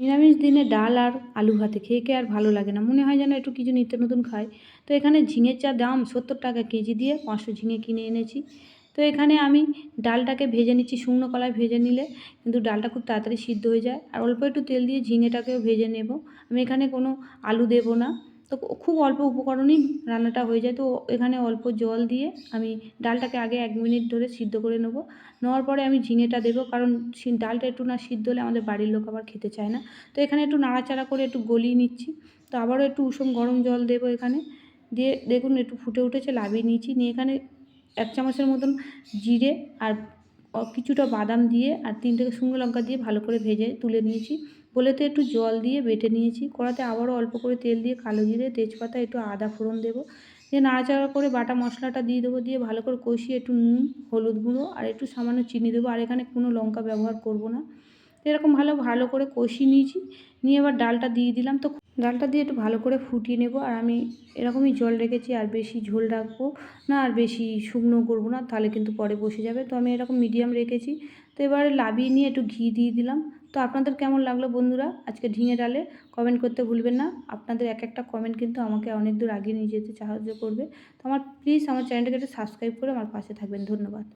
নিরামিষ দিনে ডাল আর আলু ভাতে খেয়ে খেয়ে আর ভালো লাগে না? মনে হয় যেন একটু কিছু নিত্য নতুন খাই তো এখানে ঝিঙের চা দাম সত্তর টাকা কেজি দিয়ে পাঁচশো ঝিঙে কিনে এনেছি। তো এখানে আমি ডালটাকে ভেজে নিচ্ছি শুকনো কলায় ভেজে নিলে কিন্তু ডালটা খুব তাড়াতাড়ি সিদ্ধ হয়ে যায়। আর অল্প একটু তেল দিয়ে ঝিঙেটাকেও ভেজে নেব। আমি এখানে কোনো আলু দেবো না। তো খুব অল্প উপকরণেই রান্নাটা হয়ে যায়। তো এখানে অল্প জল দিয়ে আমি ডালটাকে আগে এক মিনিট ধরে সিদ্ধ করে নেব। নেওয়ার পরে আমি ঝিঙেটা দেবো কারণ ডালটা একটু না সিদ্ধ হলে আমাদের বাড়ির লোক আবার খেতে চায় না। তো এখানে একটু নাড়াচাড়া করে একটু গলিয়ে নিচ্ছি। তো আবারও একটু উষুম গরম জল দেবো এখানে। দিয়ে দেখুন একটু ফুটে উঠেছে, লাভিয়ে নিয়েছি। নিয়ে এখানে এক চামচের মতন জিরে আর কিছুটা বাদাম দিয়ে আর তিন থেকে শুকনো লঙ্কা দিয়ে ভালো করে ভেজে তুলে নিয়েছি। বলেতে একটু জল দিয়ে বেটে নিয়েছি। কড়াতে আবারও অল্প করে তেল দিয়ে কালো জিরে, তেজপাতা, একটু আদা ফোড়ন দেবো। দিয়ে নাড়াচাড়া করে বাটা মশলাটা দিয়ে দেবো। দিয়ে ভালো করে কষিয়ে একটু নুন, হলুদ গুঁড়ো আর একটু সামান্য চিনি দেবো। আর এখানে কোনো লঙ্কা ব্যবহার করব না। এরকম ভালো ভালো করে কষিয়ে নিয়েছি। নিয়ে এবার ডালটা দিয়ে দিলাম। তো ডালটা দিয়ে একটু ভালো করে ফুটিয়ে নেব। আর আমি এরকমই জল রেখেছি, আর বেশি ঝোল রাখব না, আর বেশি শুকনো করব না, তাহলে কিন্তু পরে বসে যাবে। তো আমি এরকম মিডিয়াম রেখেছি। তো এবারে লাবিয়ে নিয়ে একটু ঘি দিয়ে দিলাম। তো আপনাদের কেমন লাগল বন্ধুরা আজকে ঝিঙে ডালে? কমেন্ট করতে ভুলবেন না। আপনাদের এক একটা কমেন্ট কিন্তু আমাকে অনেক দূর এগিয়ে নিয়ে যেতে সাহায্য করবে। তো আমার প্লিজ আমার চ্যানেলটাকে একটু সাবস্ক্রাইব করে আমার পাশে থাকবেন। ধন্যবাদ।